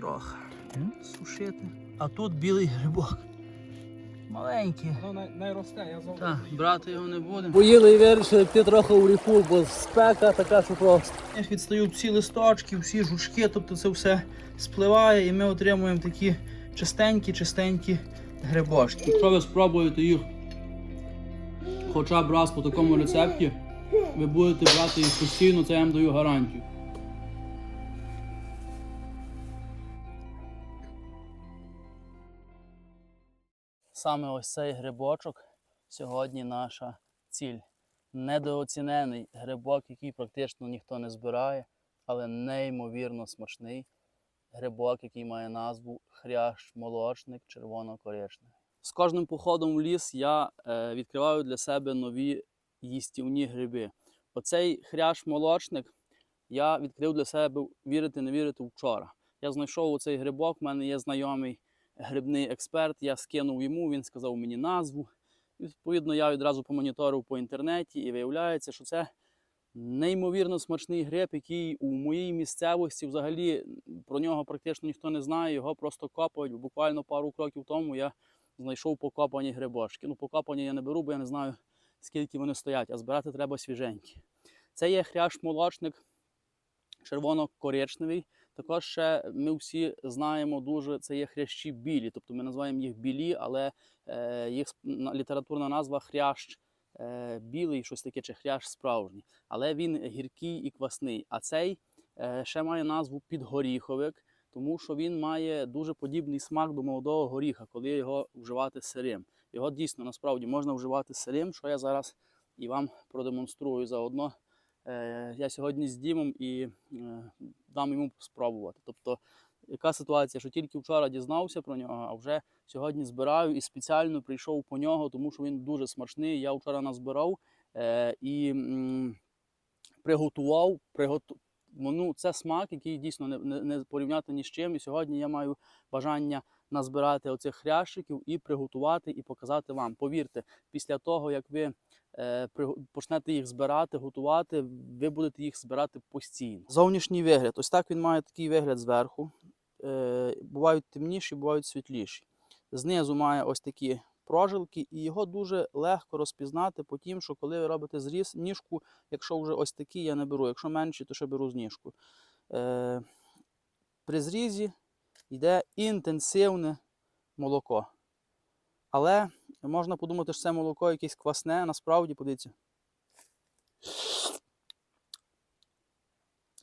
трохи. Сушити. А тут білий грибок. Маленький. Най- найросте, я завжди. Так, брати його не будемо. Поїли і вирішили піти трохи у ріку, бо спека така, що просто. Відстають всі листочки, всі жучки, тобто це все спливає і ми отримуємо такі чистенькі, чистенькі грибочки. Якщо ви спробуєте їх хоча б раз по такому рецепті, ви будете брати їх постійно, це я вам даю гарантію. Саме ось цей грибочок сьогодні наша ціль. Недооцінений грибок, який практично ніхто не збирає, але неймовірно смачний. Грибок, який має назву хрящ молочник червоно-коричневий. З кожним походом в ліс я е, відкриваю для себе нові їстівні гриби. Оцей хрящ молочник я відкрив для себе, вірити, не вірити, вчора. Я знайшов оцей грибок, в мене є знайомий грибний експерт, я скинув йому, він сказав мені назву. І, Відповідно, я відразу помоніторив по інтернеті і виявляється, що це неймовірно смачний гриб, який у моїй місцевості взагалі про нього практично ніхто не знає, його просто копають. Буквально пару кроків тому я знайшов покопані грибочки. Ну, покопані я не беру, бо я не знаю, скільки вони стоять, а збирати треба свіженькі. Це є хрящ-молочник червоно-коричневий. Також ще ми всі знаємо дуже, це є хрящі білі, тобто ми називаємо їх білі, але е, їх літературна назва хрящ е, білий, щось таке, чи хрящ справжній. Але він гіркий і квасний. А цей е, ще має назву підгоріховик, тому що він має дуже подібний смак до молодого горіха, коли його вживати сирим. Його дійсно насправді можна вживати сирим, що я зараз і вам продемонструю заодно. Е, я сьогодні з Дімом і е, дам йому спробувати. Тобто, яка ситуація, що тільки вчора дізнався про нього, а вже сьогодні збираю і спеціально прийшов по нього, тому що він дуже смачний. Я вчора назбирав е, і приготував. Приготу... Ну, це смак, який дійсно не, не, не порівняти ні з чим. І сьогодні я маю бажання назбирати оцих хрящиків і приготувати, і показати вам. Повірте, після того, як ви е, почнете їх збирати, готувати, ви будете їх збирати постійно. Зовнішній вигляд. Ось так він має такий вигляд зверху. Е, бувають темніші, бувають світліші. Знизу має ось такі прожилки, і його дуже легко розпізнати по тім, що коли ви робите зріз, ніжку, якщо вже ось такі, я не беру. Якщо менші, то ще беру з ніжку. Е, при зрізі йде інтенсивне молоко. Але можна подумати, що це молоко якесь квасне, насправді, подивіться.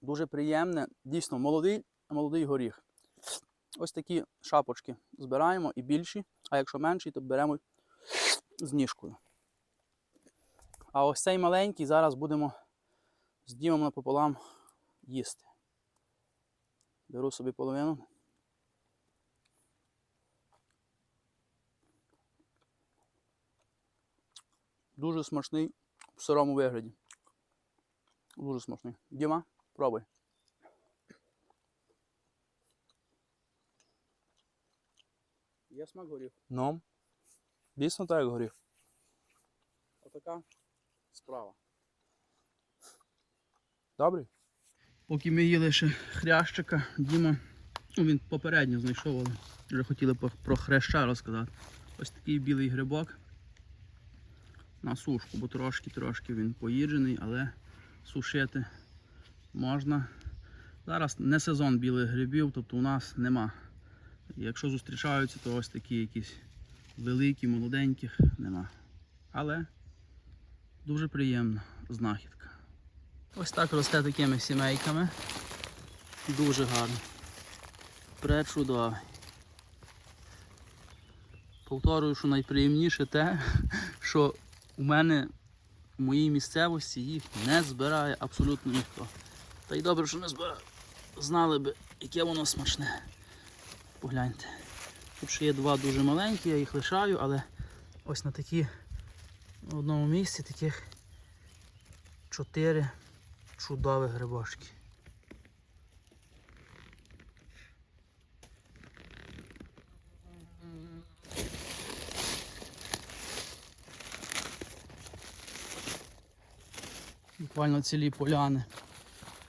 Дуже приємне, дійсно молодий, молодий горіх. Ось такі шапочки збираємо і більші, а якщо менші, то беремо з ніжкою. А ось цей маленький зараз будемо з дімом напополам їсти. Беру собі половину. Дуже смачний в сирому вигляді. Дуже смачний. Діма, пробуй. Є смак горіх. Ну, дійсно так, як горіх. Отака справа. Добрий? Поки ми їли ще хрящика, Діма, ну він попередньо знайшов, але вже хотіли про хряща розказати. Ось такий білий грибок на сушку, бо трошки-трошки він поїджений, але сушити можна. Зараз не сезон білих грибів, тобто у нас нема. Якщо зустрічаються, то ось такі якісь великі, молоденьких нема. Але дуже приємна знахідка. Ось так росте такими сімейками. Дуже гарно. Пречудовий. Повторюю, що найприємніше те, що у мене в моїй місцевості їх не збирає абсолютно ніхто. Та й добре, що не збирає. Знали би, яке воно смачне. Погляньте. Тут ще є два дуже маленькі, я їх лишаю, але ось на такі в одному місці таких чотири чудові грибочки. Буквально цілі поляни.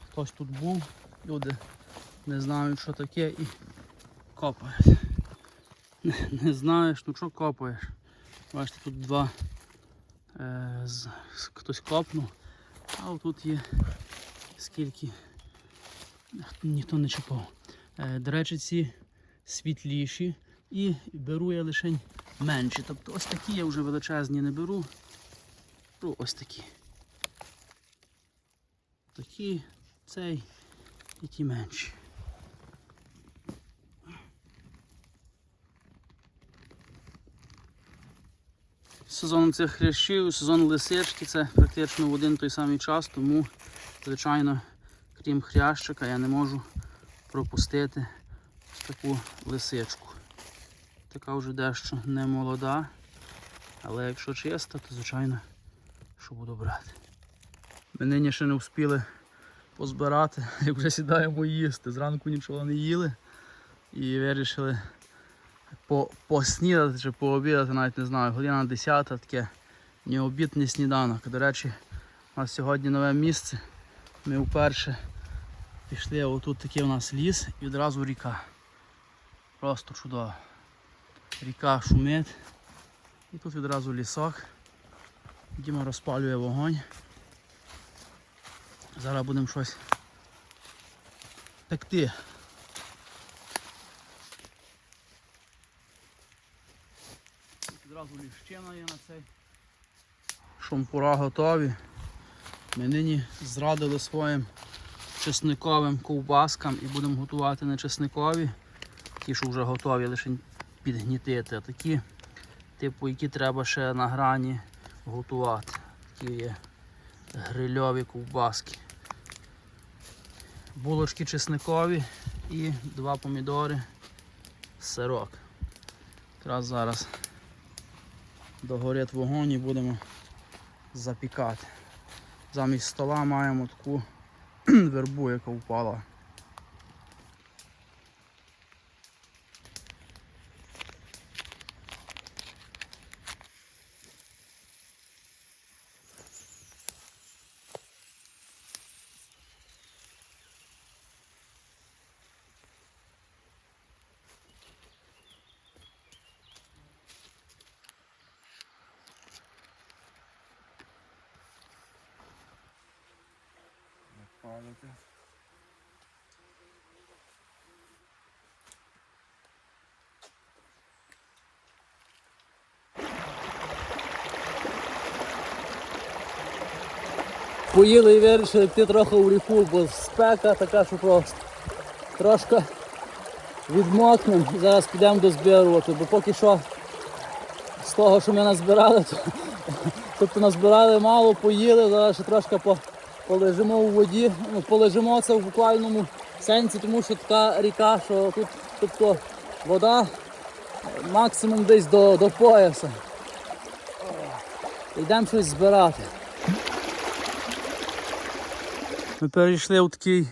Хтось тут був, люди не знають, що таке і копають. Не, не знаєш, ну що копаєш. Бачите, тут два е, з, хтось копнув, а тут є скільки ніхто не чіпав. Е, до речі, ці світліші і беру я лише менші. Тобто ось такі я вже величезні не беру. Беру ось такі. Такі, цей і ті менші. Сезон цих хрящів, сезон лисички це практично в один той самий час, тому, звичайно, крім хрящика, я не можу пропустити таку лисичку. Така вже дещо не молода, але якщо чиста, то звичайно, що буду брати. Ми нині ще не встигли позбирати, як вже сідаємо їсти. Зранку нічого не їли і вирішили по, поснідати чи пообідати, навіть не знаю, година 10 таке ні обід, ні сніданок. До речі, у нас сьогодні нове місце. Ми вперше пішли, отут такий у нас ліс і одразу ріка. Просто чудово. Ріка шумить. І тут відразу лісок. Діма розпалює вогонь. Зараз будемо щось пекти. Тут Відразу ліщина є на цей. Шампура готові. Ми нині зрадили своїм чесниковим ковбаскам і будемо готувати не чесникові, ті, що вже готові, лише підгнітити, а такі, типу, які треба ще на грані готувати. Такі є грильові ковбаски. Булочки чесникові і два помідори, сирок. Якраз зараз догорять вогонь і будемо запікати. Замість стола маємо таку вербу, яка впала. Поїли і вирішили йти трохи у ріку, бо спека така, що просто трошки відмокнемо. Зараз підемо дозбирувати, бо поки що з того, що ми назбирали, то, тобто назбирали мало, поїли, зараз ще трошки по, полежимо у воді. Ну, полежимо це в буквальному сенсі, тому що така ріка, що тут тобто, вода максимум десь до, до пояса. Йдемо щось збирати. Ми перейшли в такий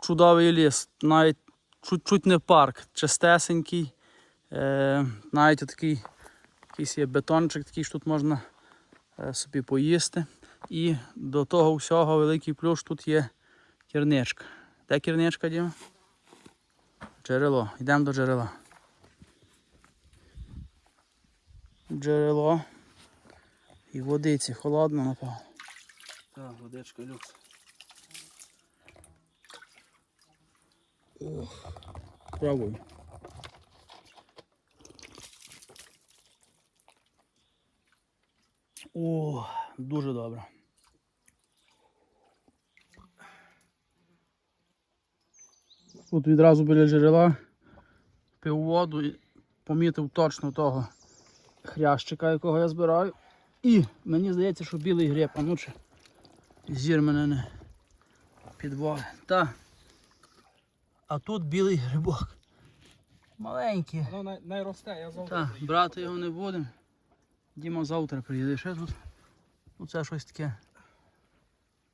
чудовий ліс, навіть чуть-чуть не парк, чистесенький. Е, навіть такий якийсь є бетончик, такий що тут можна е, собі поїсти. І до того всього великий плюс тут є кірничка. Де кірничка, Діма? Джерело. Йдемо до джерела. Джерело. І водиці, холодно, напевно. Так, водичка люкс. Пробуй. О, дуже добре. Тут відразу біля джерела пив воду і помітив точно того хрящика, якого я збираю. І мені здається, що білий гриб, а ну чи зір мене не підвалить. Та. А тут білий грибок. Маленький. Воно най, най росте, я завтра. Так, брати його не будемо. Діма завтра приїде. Ще тут. Ну це щось таке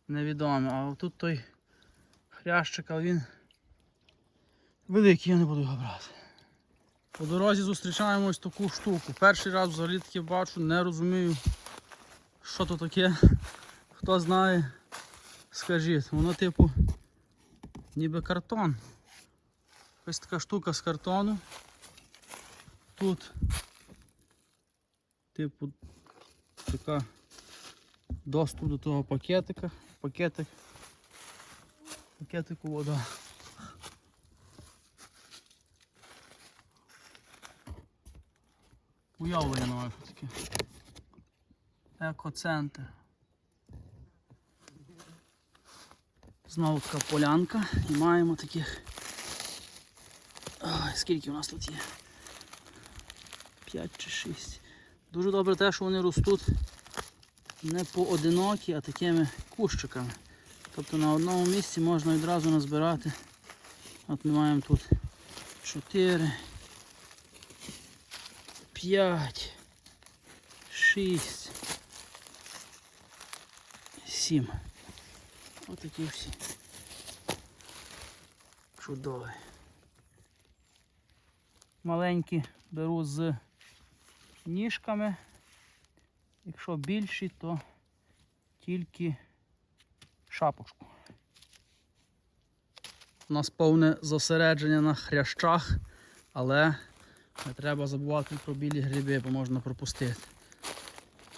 невідоме. А тут той хрящик, але він великий, я не буду його брати. По дорозі зустрічаємо ось таку штуку. Перший раз взагалі таке бачу, не розумію, що то таке. Хто знає, скажіть. Воно типу ніби картон. Ось така штука з картону. Тут, типу, така доступ до того пакетика. Пакетик. Пакетику вода. Уявлення що таке. Екоцентр. Знову така полянка і маємо таких. Скільки у нас тут є? 5 чи 6. Дуже добре те, що вони ростуть не поодинокі, а такими кущиками. Тобто на одному місці можна відразу назбирати. От ми маємо тут 4, 5, 6, 7. Отакі всі. Чудові маленькі беру з ніжками. Якщо більші, то тільки шапочку. У нас повне зосередження на хрящах, але не треба забувати про білі гриби, бо можна пропустити.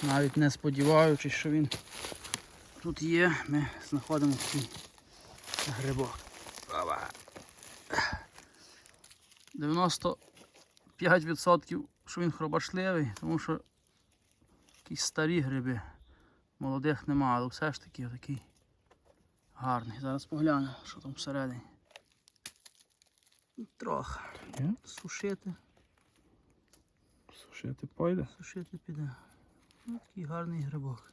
Навіть не сподіваючись, що він тут є, ми знаходимо такий грибок. 90 5%, що він хробашливий, тому що якісь старі гриби. Молодих немає, але все ж таки такий гарний. Зараз поглянемо, що там всередині. Трохи. Yeah. Сушити. Сушити пойде? Сушити піде. Ну, Такий гарний грибок.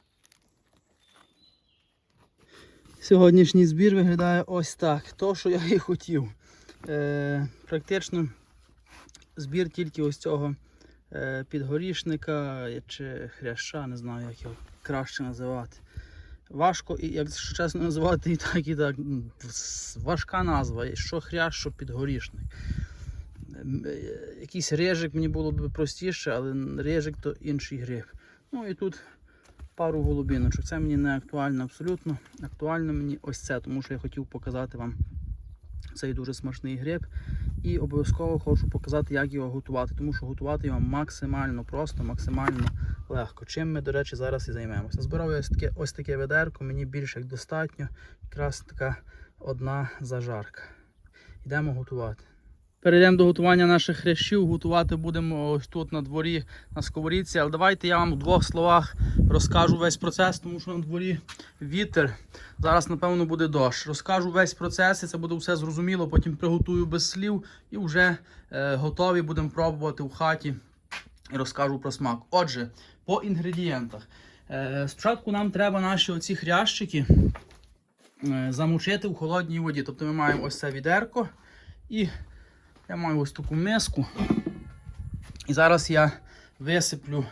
Сьогоднішній збір виглядає ось так. То, що я і хотів. Е, Практично збір тільки ось цього е, підгорішника чи хряща, не знаю, як його краще називати. Важко, якщо чесно називати і так, і так. Важка назва. Що хрящ, що підгорішник. Е, Якийсь режик мені було б простіше, але режик то інший гриб. Ну і тут пару голубіночок. Це мені не актуально абсолютно. Актуально мені ось це, тому що я хотів показати вам цей дуже смачний гриб. І обов'язково хочу показати, як його готувати, тому що готувати його максимально просто, максимально легко. Чим ми, до речі, зараз і займемося. Назбирав я ось таке, ось таке ведерко, мені більше як достатньо. Якраз така одна зажарка. Йдемо готувати. Перейдемо до готування наших хрящів. Готувати будемо ось тут на дворі на сковорідці. Але давайте я вам в двох словах розкажу весь процес, тому що на дворі вітер. Зараз, напевно, буде дощ. Розкажу весь процес, і це буде все зрозуміло. Потім приготую без слів і вже е, готові будемо пробувати в хаті і розкажу про смак. Отже, по інгредієнтах. Е, спочатку нам треба наші оці хрящики е, замочити в холодній воді. Тобто ми маємо ось це відерко і я маю ось таку миску. І зараз я висиплю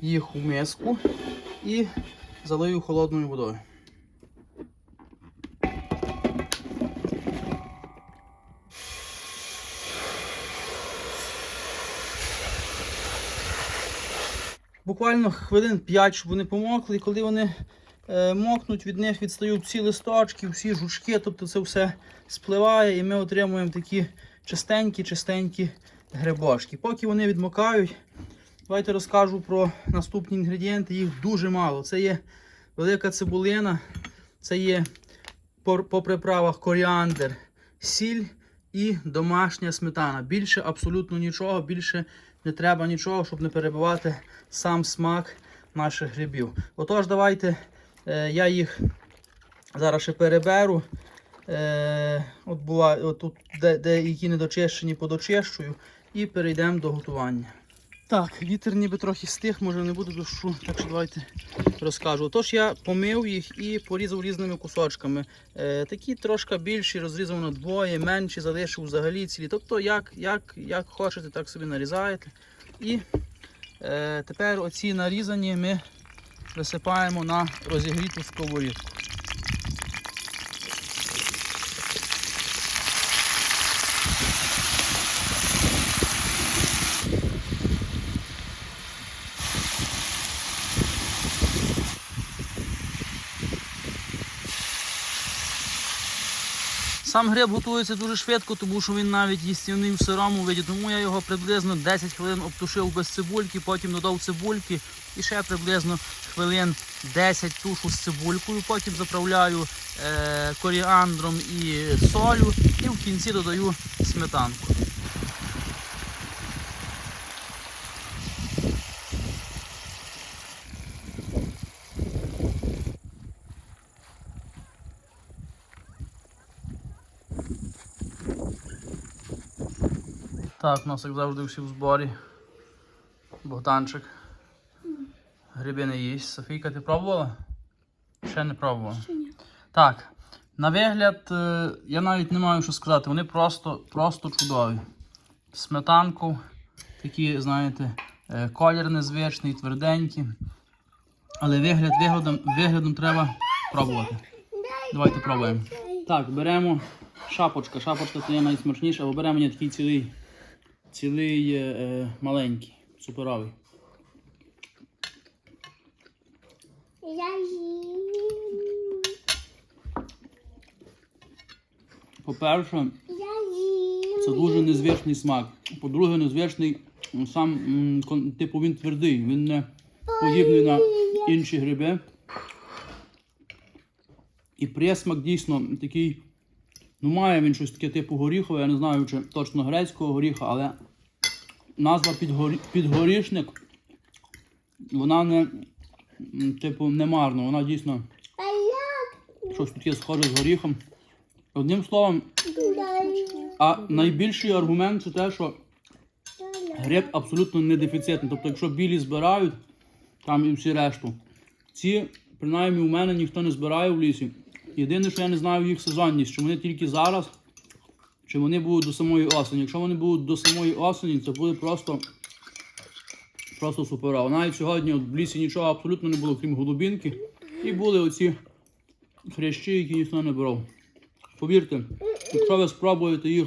їх у миску і залию холодною водою. Буквально хвилин 5, щоб вони помокли, і коли вони е, мокнуть, від них відстають всі листочки, всі жучки, тобто це все спливає і ми отримуємо такі чистенькі-чистенькі грибочки. Поки вони відмокають, давайте розкажу про наступні інгредієнти. Їх дуже мало. Це є велика цибулина, це є по, приправах коріандр, сіль і домашня сметана. Більше абсолютно нічого, більше не треба нічого, щоб не перебивати сам смак наших грибів. Отож, давайте е, я їх зараз ще переберу. Е, от була, от де, де які недочищені, подочищую, і перейдемо до готування. Так, вітер ніби трохи стих, може не буде дощу, так що давайте розкажу. Отож, я помив їх і порізав різними кусочками. Е, такі трошки більші, розрізав на двоє, менші залишив взагалі цілі. Тобто, як, як, як хочете, так собі нарізаєте. І е, тепер оці нарізані ми висипаємо на розігріту сковорідку. Сам гриб готується дуже швидко, тому що він навіть їстівний в сирому виді. Тому я його приблизно 10 хвилин обтушив без цибульки, потім додав цибульки і ще приблизно хвилин 10 тушу з цибулькою. Потім заправляю е, коріандром і солю і в кінці додаю сметанку. Так, у нас як завжди всі в зборі. Богданчик. Гриби не їсть. Софійка, ти пробувала? Ще не пробувала. Так, на вигляд, е, я навіть не маю що сказати. Вони просто, просто чудові. Сметанку, такі, знаєте, е, колір незвичний, тверденький. Але вигляд, виглядом, виглядом треба пробувати. Давайте пробуємо. Так, беремо шапочка. Шапочка це є найсмачніша, бо беремо мені такий цілий, цілий е, е, маленький, суперовий. Я їм. По-перше, це дуже незвичний смак. По-друге, незвичний сам, м, типу, він твердий, він не подібний на інші гриби. І присмак дійсно такий. Ну, має він щось таке типу горіхове, я не знаю, чи точно грецького горіха, але назва підгорі... підгорішник, вона не, типу, не марна, вона дійсно щось таке схоже з горіхом. Одним словом, а найбільший аргумент це те, що гриб абсолютно не дефіцитний. Тобто, якщо білі збирають, там і всі решту. Ці, принаймні, у мене ніхто не збирає в лісі. Єдине, що я не знаю їх сезонність, чи вони тільки зараз, чи вони будуть до самої осені. Якщо вони будуть до самої осені, це буде просто, просто суперово. Навіть сьогодні в лісі нічого абсолютно не було, крім голубінки. І були оці хрящі, які ніхто не брав. Повірте, якщо ви спробуєте їх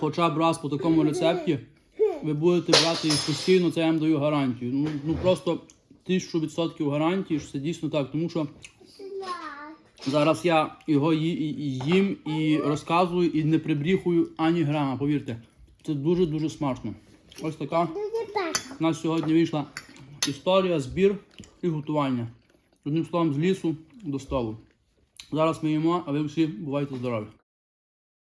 хоча б раз по такому рецепті, ви будете брати їх постійно, це я вам даю гарантію. Ну, ну просто тисячу відсотків гарантії, що це дійсно так, тому що зараз я його їм і розказую, і не прибріхую ані грама, повірте. Це дуже-дуже смачно. Ось така у нас сьогодні вийшла історія, збір і готування. Одним словом, з лісу до столу. Зараз ми їмо, а ви всі бувайте здорові.